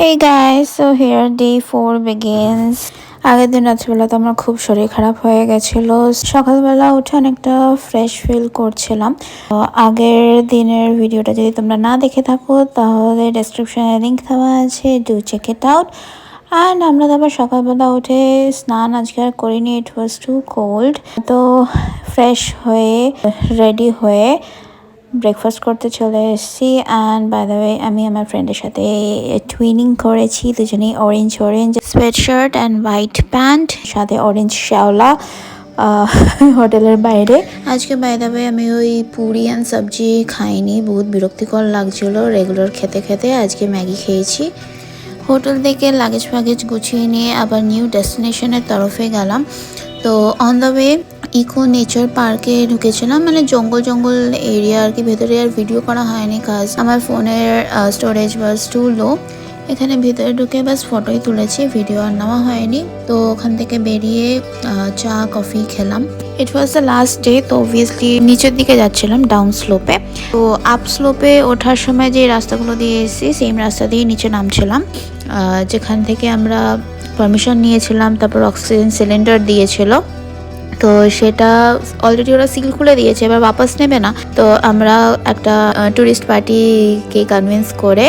Hey guys, so here day 4 begins. আগের দিন রাত্রিবেলা তো আমার খুব শরীর খারাপ হয়ে গেছিল। সকালবেলা উঠে অনেকটা ফ্রেশ ফিল করছিলাম। আগের দিনের ভিডিওটা যদি তোমরা না দেখে থাকো তাহলে ডেসক্রিপশনে লিঙ্ক দেওয়া আছে do check it out and আমরা তারপর সকালবেলা উঠে স্নান আজকে আর করিনি ইট ওয়াজ টু কোল্ড তো ফ্রেশ হয়ে রেডি হয়ে ব্রেকফাস্ট করতে চলে এসেছি অ্যান্ড বাই দ্য ওয়ে আমি আমার ফ্রেন্ডের সাথে টুইনিং করেছি, দুজনেই orange orange sweat shirt and white pant সাথে অরেঞ্জ শ্যাওলা হোটেলের বাইরে। আজকে বাই দ্য ওয়ে আমি ওই পুরি অ্যান্ড সবজি খাইনি, বহুত বিরক্তিকর লাগছিল রেগুলার খেতে খেতে, আজকে ম্যাগি খেয়েছি। হোটেল থেকে লাগেজ ফ্যাগেজ গুছিয়ে নিয়ে আবার নিউ ডেস্টিনেশনের তরফে গেলাম। তো on the way eco nature পার্কে ঢুকেছিলাম। মানে জঙ্গল জঙ্গল এরিয়া আর কি। ভেতরে আর ভিডিও করা হয়নি কাজ আমার ফোনের স্টোরেজ বাস টু লো এখানে ভিতরে ঢুকে বাস ফটোই তুলেছি ভিডিও আর নেওয়া হয়নি। তো ওখান থেকে বেরিয়ে চা কফি খেলাম। It was the last day তো অবভিয়াসলি নিচের দিকে যাচ্ছিলাম ডাউন স্লোপে তো আপ স্লোপে ওঠার সময় যে রাস্তাগুলো দিয়ে এসেছি সেম রাস্তা দিয়ে নিচে নামছিলাম। যেখান থেকে আমরা পারমিশন নিয়েছিলাম তারপর অক্সিজেন সিলিন্ডার দিয়েছিল। তো সেটা অলরেডি ওরা সিল খুলে দিয়েছে, এবার বাপাস নেবে না। তো আমরা একটা ট্যুরিস্ট পার্টিকে কনভিন্স করে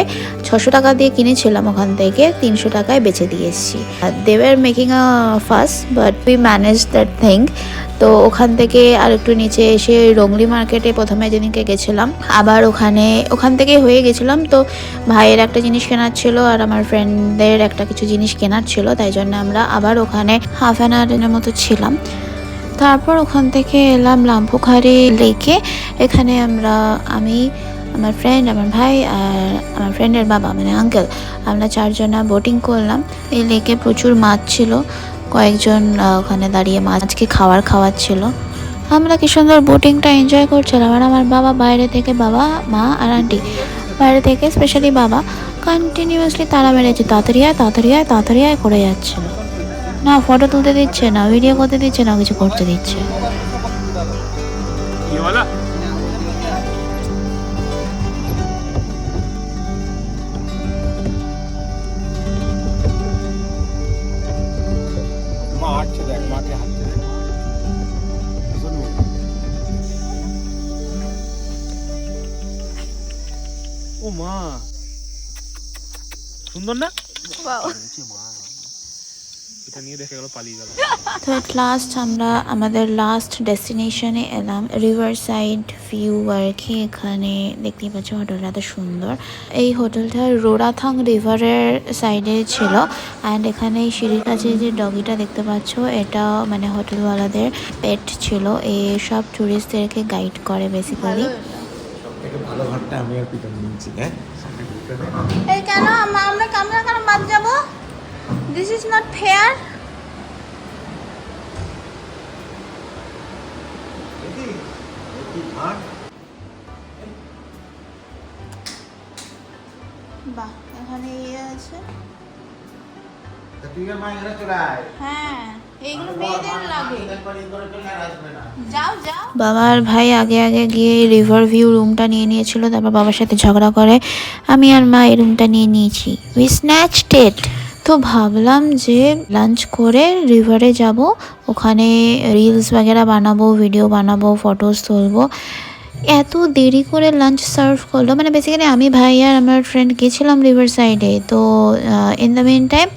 ছশো টাকা দিয়ে কিনেছিলাম ওখান থেকে, তিনশো টাকায় বেচে দিয়ে এসেছি। They were making a fuss but we manage that thing তো ওখান থেকে আর একটু নিচে এসে রংলি মার্কেটে প্রথমে যেদিনকে গেছিলাম, আবার ওখানে, ওখান থেকে হয়ে গেছিলাম। তো ভাইয়ের একটা জিনিস কেনার ছিল আর আমার ফ্রেন্ডদের একটা কিছু জিনিস কেনার ছিল, তাই জন্য আমরা আবার ওখানে হাফ অ্যান আওয়ারের মতো ছিলাম। তারপর ওখান থেকে এলাম লাম্পুখারি লেকে। এখানে আমরা, আমি, আমার ফ্রেন্ড আমার ভাই আর আমার ফ্রেন্ডের বাবা মানে আঙ্কেল আমরা চারজনা বোটিং করলাম। এই লেকে প্রচুর মাছ ছিল। কয়েকজন ওখানে দাঁড়িয়ে মাছকে খাওয়ার খাওয়াচ্ছিল আমরা কি সুন্দর বোটিংটা এনজয় করছিলাম। আর আমার বাবা বাইরে থেকে বাবা, মা আর আন্টি বাইরে থেকে স্পেশালি বাবা কন্টিনিউয়াসলি তারা মেরেছে। তাড়াতাড়ি আয় তাড়াতাড়ি আয় তাড়াতাড়ি আয়, করে যাচ্ছিল। না ফটো তুলতে দিচ্ছে না ভিডিও করতে দিচ্ছে না কিছু করতে দিচ্ছে। ও মা। সুন্দর না? এটা নিয়ে দেখে গেল পালিয়ে গেল। তো এট লাস্ট আমরা আমাদের লাস্ট ডেস্টিনেশনে এলাম রিভার সাইড ভিউ আর কি? এখানে দেখতেই পাচ্ছ হোটেলটা এত সুন্দর। এই হোটেলটা রোরাথং রিভারের সাইডে ছিল অ্যান্ড এখানে এই সিঁড়ির কাছে যে ডগিটা দেখতে পাচ্ছ এটা মানে হোটেলওয়ালাদের পেট ছিল। এই সব ট্যুরিস্টদেরকে গাইড করে বেসিক্যালি ভালো ঘরটা আমি আর পিটন নিয়েছি হ্যাঁ এই কেন? আমরা আমরা কেন বাদ যাব? ইজ নট ফেয়ার বাহ এখানে ইয়ে আছে। হ্যাঁ বাবার ভাই আগে আগে গিয়ে রিভার ভিউ রুমটা নিয়ে নিয়েছিল তারপর বাবার সাথে ঝগড়া করে আমি আর মা এই রুমটা নিয়ে নিয়েছি। উই স্ন্যাচড ইট তো ভাবলাম যে লাঞ্চ করে রিভারে যাব। ওখানে রিলস বাগেরা বানাবো ভিডিও বানাবো ফটোস তুলবো। এত দেরি করে লাঞ্চ সার্ভ করল। মানে বেসিক্যালি আমি ভাই আর আমার ফ্রেন্ড গেছিলাম রিভার সাইডে তো ইন দ্য মেন টাইম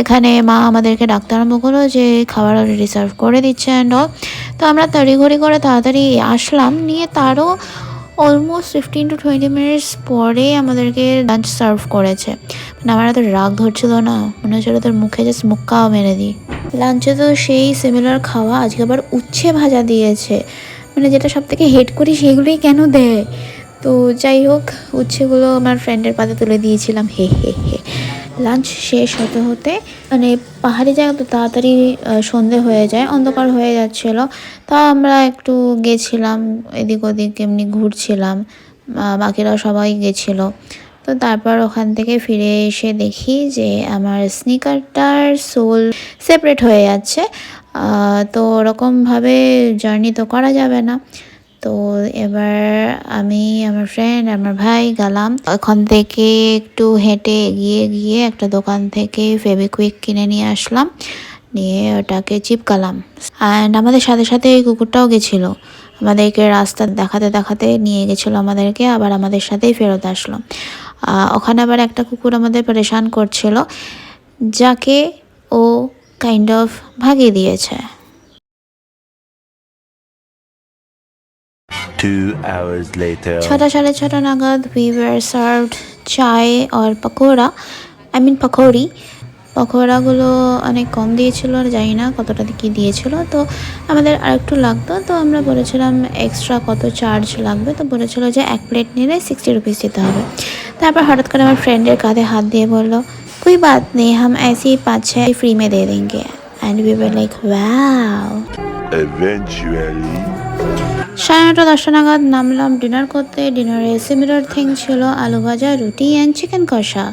এখানে মা আমাদেরকে ডাকতে আরম্ভ করল যে খাবার অলরেডি সার্ভ করে দিচ্ছে অ্যান্ড অল তো আমরা তড়িঘড়ি করে তাড়াতাড়ি আসলাম। নিয়ে তারও almost fifteen to twenty minutes পরে আমাদেরকে লাঞ্চ সার্ভ করেছে। মানে আমার এত রাগ ধরছিল না? মনে হচ্ছিল তোর মুখে যে মুক্কা মেরে দিই। লাঞ্চে তো সেই সিমিলার খাওয়া আজকে আবার উচ্ছে ভাজা দিয়েছে। মানে যেটা সব থেকে হেড করি সেগুলোই কেন দেয়? তো যাই হোক উচ্ছেগুলো আমার ফ্রেন্ডের পাতে তুলে দিয়েছিলাম হে হে হে। লাঞ্চ শেষ হতে হতে মানে পাহাড়ি জায়গা তো তাড়াতাড়ি সন্ধে হয়ে যায় অন্ধকার হয়ে যাচ্ছিল। তা আমরা একটু গেছিলাম এদিক ওদিক এমনি ঘুরছিলাম আহ, বাকিরাও সবাই গেছিল। তো তারপর ওখান থেকে ফিরে এসে দেখি যে আমার স্নিকারটার সোল সেপারেট হয়ে যাচ্ছে। তো ওরকমভাবে জার্নি তো করা যাবে না। তো এবার আমি, আমার ফ্রেন্ড আমার ভাই গেলাম। ওখান থেকে একটু হেঁটে এগিয়ে গিয়ে একটা দোকান থেকে ফেবিকুইক কিনে নিয়ে আসলাম। নিয়ে ওটাকে চিপকালাম। অ্যান্ড আমাদের সাথে সাথে এই কুকুরটাও গেছিল। আমাদেরকে রাস্তা দেখাতে দেখাতে নিয়ে গেছিল আমাদেরকে, আবার আমাদের সাথেই ফেরত আসলো। ওখানে আবার একটা কুকুর আমাদের পরেশান করছিল যাকে ও কাইন্ড অফ ভাগিয়ে দিয়েছে. ছটা সাড়ে ছটা নাগাদ উই ওয়ার সার্ভড চায় আর পকোড়া আই মিন পকৌড়ি পকোড়াগুলো অনেক কম দিয়েছিল আর জানি না কতটা কি দিয়েছিল। তো আমাদের আরেকটু লাগতো তো আমরা বলেছিলাম এক্সট্রা কত চার্জ লাগবে তো বলেছিল যে এক প্লেট নিলে সিক্সটি রুপিস দিতে হবে। তারপর হঠাৎ করে আমার ফ্রেন্ডের কাঁধে হাত দিয়ে বললো कोई बात नहीं हम ऐसे ही पाँच छः फ्री में दे देंगे and we were like wow Eventually. সাড়ে নটা দশটা নাগাদ নামলাম ডিনার করতে ডিনারে সিমিলার থিং ছিল আলু ভাজা রুটি অ্যান্ড চিকেন কষা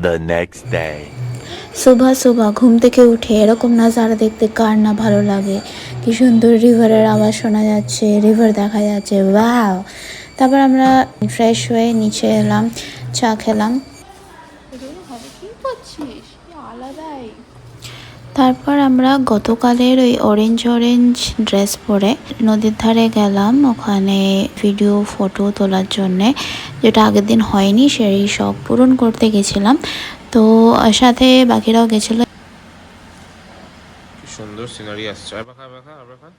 The next day. সুবহ সুবহ ঘুম থেকে উঠে এরকম নাজারা দেখতে কার না ভালো লাগে কি সুন্দর রিভারের আওয়াজ শোনা যাচ্ছে রিভার দেখা যাচ্ছে ওয়াও তারপর আমরা ফ্রেশ হয়ে নিচে এলাম চা খেলাম তারপর আমরা গতকালের ওই অরেঞ্জ অরেঞ্জ ড্রেস পরে নদীর ধারে গেলাম। ওখানে ভিডিও ফটো তোলার জন্যে। যেটা আগের দিন হয়নি, সেই শখ পূরণ করতে গেছিলাম। তো সাথে বাকিরাও গেছিল। কি সুন্দর সিনারি আসছে। আর বাখা বাখা আর বাখা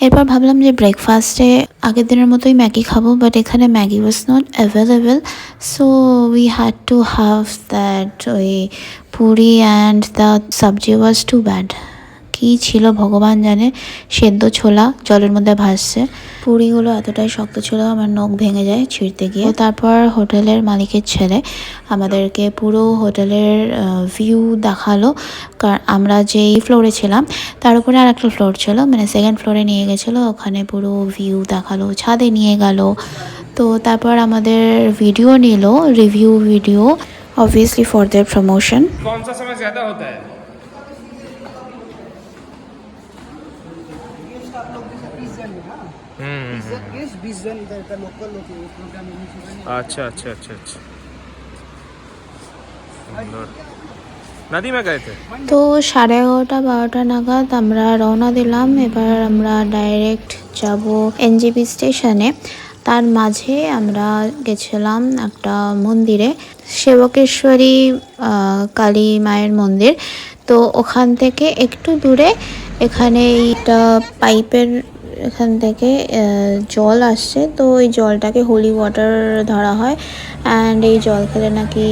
এরপর ভাবলাম যে ব্রেকফাস্টে আগের দিনের মতোই ম্যাগি খাব বাট এখানে Maggi was not available so we had to have that ওই পুরি অ্যান্ড দ্য সবজি ওয়াজ টু ব্যাড কী ছিল ভগবান জানে সেদ্ধ ছোলা জলের মধ্যে ভাসছে পুরিগুলো এতটাই শক্ত ছিল আমার নখ ভেঙে যায় ছিঁড়তে গিয়ে তো তারপর হোটেলের মালিকের ছেলে আমাদেরকে পুরো হোটেলের ভিউ দেখালো কারণ আমরা যেই ফ্লোরে ছিলাম তার উপরে আর একটা ফ্লোর ছিল মানে সেকেন্ড ফ্লোরে নিয়ে গেছিলো ওখানে পুরো ভিউ দেখালো ছাদে নিয়ে গেল তো তারপর আমাদের ভিডিও নিল review video obviously for their promotion कौन सा समय ज्यादा होता है अच्छा अच्छा अच्छा अच्छा सुंदर नदी में गए थे তো সাড়ে এগারোটা বারোটা নাগাদ আমরা রওনা দিলাম এবার আমরা ডাইরেক্ট যাব এনজিপি স্টেশনে তার মাঝে আমরা গেছিলাম একটা মন্দিরে সেবকেশ্বরী আহ, কালী মায়ের মন্দির তো ওখান থেকে একটু দূরে এখানে একটা পাইপের এখান থেকে জল আসছে। তো ওই জলটাকে হোলি ওয়াটার ধরা হয়। অ্যান্ড এই জল খেলে নাকি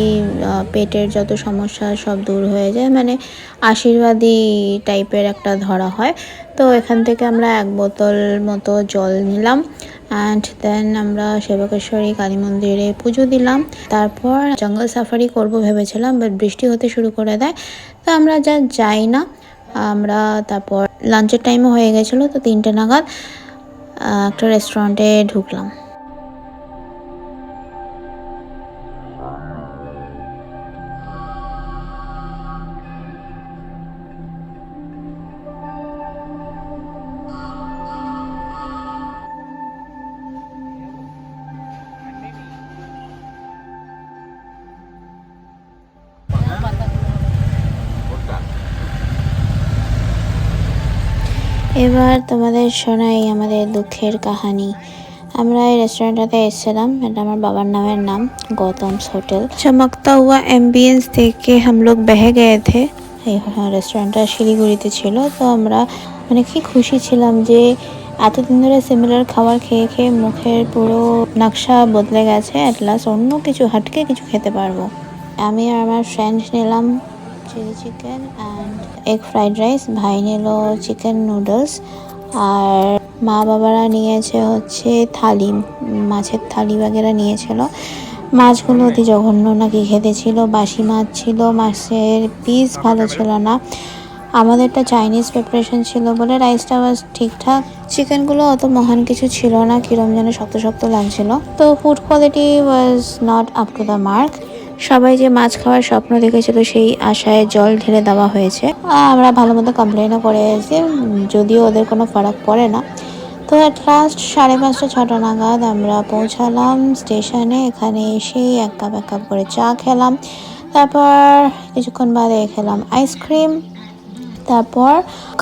পেটের যত সমস্যা সব দূর হয়ে যায়। মানে আশীর্বাদী টাইপের একটা ধরা হয়। তো এখান থেকে আমরা এক বোতল মতো জল নিলাম। অ্যান্ড দেন আমরা সেবকেশ্বরী কালী মন্দিরে পুজো দিলাম। তারপর জঙ্গল সাফারি করব ভেবেছিলাম বাট বৃষ্টি হতে শুরু করে দেয়। তো আমরা যা যাই না আমরা তারপর লাঞ্চের টাইমও হয়ে গেছিল তো তিনটে নাগাদ একটা রেস্টুরেন্টে ঢুকলাম। এবার তোমাদের শোনাই আমাদের দুঃখের কাহানি। আমরা এই রেস্টুরেন্টটাতে এসেছিলাম এটা আমার বাবার নামের নাম গৌতমস হোটেল। চমকতা হুয়া অ্যাম্বিয়েন্স দেখে হামলোক বেহে গেয়ে থে। এই রেস্টুরেন্টটা শিলিগুড়িতে ছিল তো আমরা মানে কি খুশি ছিলাম যে এতদিন ধরে সিমিলার খাবার খেয়ে খেয়ে মুখের পুরো নকশা বদলে গেছে অ্যাট লাস্ট অন্য কিছু হাটকে কিছু খেতে পারব। আমি আর আমার ফ্রেন্ড নিলাম chilli chicken and egg fried rice ভাই নিল চিকেন নুডলস আর মা বাবারা নিয়েছে হচ্ছে থালি, মাছের থালি বাগেরা নিয়েছিল। মাছগুলো অতি জঘন্য নাকি খেতে ছিল, বাসি মাছ ছিল, মাছের পিস ভালো ছিল না। আমাদেরটা চাইনিজ প্রিপারেশন ছিল বলে রাইসটা বাস ঠিকঠাক। চিকেনগুলো অত মহান কিছু ছিল না, কিরম যেন শক্ত শক্ত লাগছিল। তো food quality was not up to the mark সবাই যে মাছ খাওয়ার স্বপ্ন দেখেছিল সেই আশায় জল ঢেলে দেওয়া হয়েছে। আমরা ভালো মতো কমপ্লেনও করে এসেছি, যদিও ওদের কোনো ফারাক পড়ে না। তো অ্যাট লাস্ট সাড়ে পাঁচটা, ছটা নাগাদ আমরা পৌঁছালাম স্টেশনে। এখানে এসেই এক কাপ এক কাপ করে চা খেলাম। তারপর কিছুক্ষণ বাদে খেলাম আইসক্রিম তারপর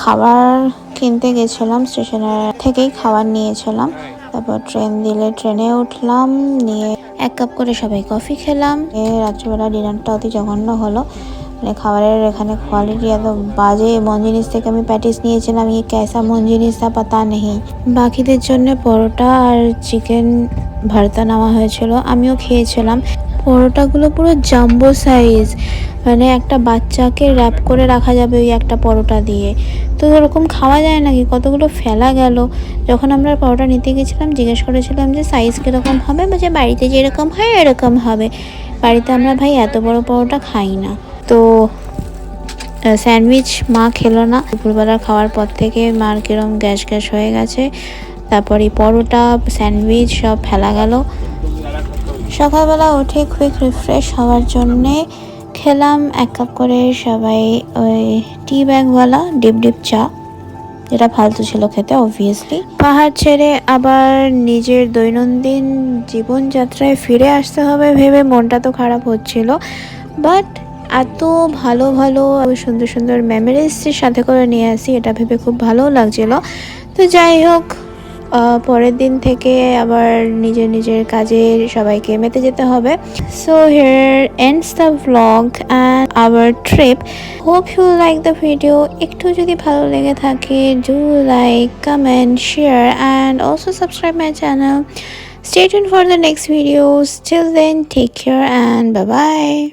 খাবার কিনতে গেছিলাম, স্টেশনের থেকেই খাবার নিয়েছিলাম। তারপর ট্রেন দিলে ট্রেনে উঠলাম, নিয়ে এক কাপ করে সবাই কফি খেলাম। এ রাত্রিবেলা ডিনারটা অতি জঘন্য হলো। মানে খাবারের এখানে কোয়ালিটি এত বাজে মন জিনিস থেকে আমি প্যাটিস নিয়েছিলাম ইয়ে ক্যাসা মন জিনিস তা পাতা নেই। বাকিদের জন্য পরোটা আর চিকেন ভর্তা নেওয়া হয়েছিল, আমিও খেয়েছিলাম। পরোটাগুলো পুরো জাম্বো সাইজ মানে একটা বাচ্চাকে র্যাপ করে রাখা যাবে ওই একটা পরোটা দিয়ে। তো ওরকম খাওয়া যায় নাকি? কতগুলো ফেলা গেল। যখন আমরা পরোটা নিতে গেছিলাম, জিজ্ঞেস করেছিলাম যে সাইজ কীরকম হবে? বলছে, বাড়িতে যেরকম হয়, এরকম হবে। বাড়িতে আমরা ভাই এত বড় পরোটা খাই না। তো স্যান্ডউইচ মা খেলো না। দুপুরবেলা খাওয়ার পর থেকে মার কিরম গ্যাস গ্যাস হয়ে গেছে। তারপর পরোটা স্যান্ডউইচ সব ফেলা গেল। সকালবেলা উঠে কুইক রিফ্রেশ হওয়ার জন্যে খেলাম এক কাপ করে সবাই ওই টি ব্যাগওয়ালা ডিপ ডিপ চা, যেটা ফালতু ছিল খেতে অবভিয়াসলি পাহাড় ছেড়ে আবার নিজের দৈনন্দিন জীবনযাত্রায় ফিরে আসতে হবে ভেবে মনটা তো খারাপ হচ্ছিল। বাট এত ভালো ভালো সুন্দর সুন্দর মেমোরিজ সাথে করে নিয়ে আসি, এটা ভেবে খুব ভালোও লাগছিল। তো যাই হোক পরের দিন থেকে আবার নিজের নিজের কাজে সবাইকে মেতে যেতে হবে so here ends the vlog and our trip hope you like the video একটু যদি ভালো লেগে থাকে do like comment share and also subscribe my channel tuned for the next videos. Till then, take care and bye bye.